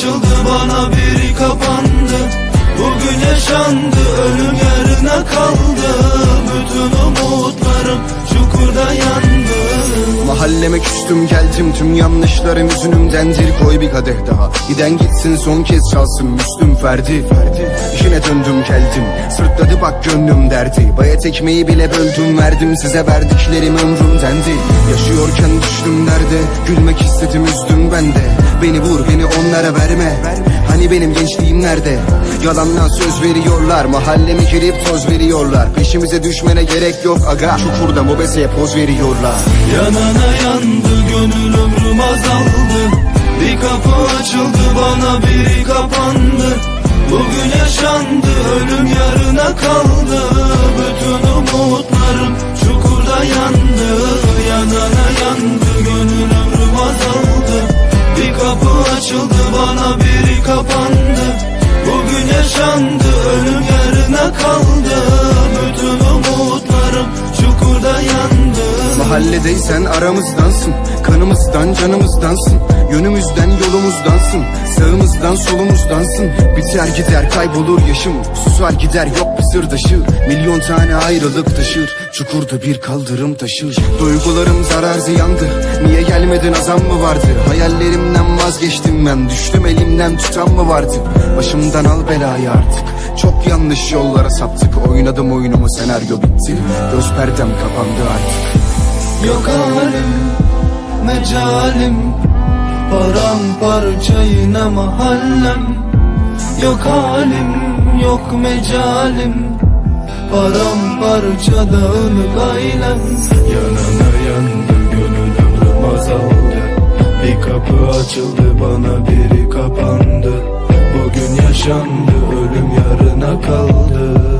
açıldı bana biri kapandı. Bugün yaşandı ölüm yarına kaldı. Bütün umutlarım çukurda yandı. Mahalleme küstüm geldim. Tüm yanlışlarım yüzünümdendir. Koy bir kadeh daha. Giden gitsin son kez çalsın. Müslüm Ferdi İşine döndüm geldim. Sırtladı bak gönlüm derdi. Bayat ekmeği bile böldüm verdim. Size verdiklerim ömrümdendi. Yaşıyorken düştüm derde. Gülmek istedim üzdüm Beni vur beni onlara verme. Hani benim gençliğim nerede? Yalandan söz veriyorlar Mahalleme girip toz veriyorlar. Peşimize düşmene gerek yok aga. Çukurda mobeseye poz veriyorlar. Yanana yandı gönül ömrüm azaldı. Bir kapı açıldı bana biri kapandı. Bugün yaşandı ölüm yarına kaldı yaşandı ölüm yarına kaldı. Bütün umutlarım çukurda yandı Mahalledeysen aramızdansın Kanımızdan canımızdansın Yönümüzden yolumuzdansın Sağımızdan solumuzdansın. Biter gider kaybolur yaşım Susar gider yok bir sırdaşı Milyon tane ayrılık taşır Çukurda bir kaldırım taşır. Duygularım zarar ziyandı Niye gelmedin azam mı vardı? Hayallerimden vazgeçtim ben Düştüm elimden tutan mı vardı? Başımdan al belayı artık Çok yanlış yollara saptık. Oynadım oyunumu senaryo bitti. Göz perdem kapandı artık Yok halim, mecalim Paramparça yine mahallem Yok halim, yok mecalim Paramparça dağınık ailem Yanana yandı gönül ömrüm azaldı Bir kapı açıldı bana biri kapandı. Bugün yaşandı ölüm yarına kaldı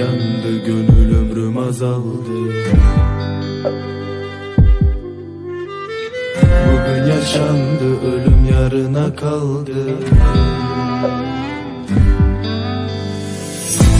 yandı gönül ömrüm azaldı. Bugün yaşandı ölüm yarına kaldı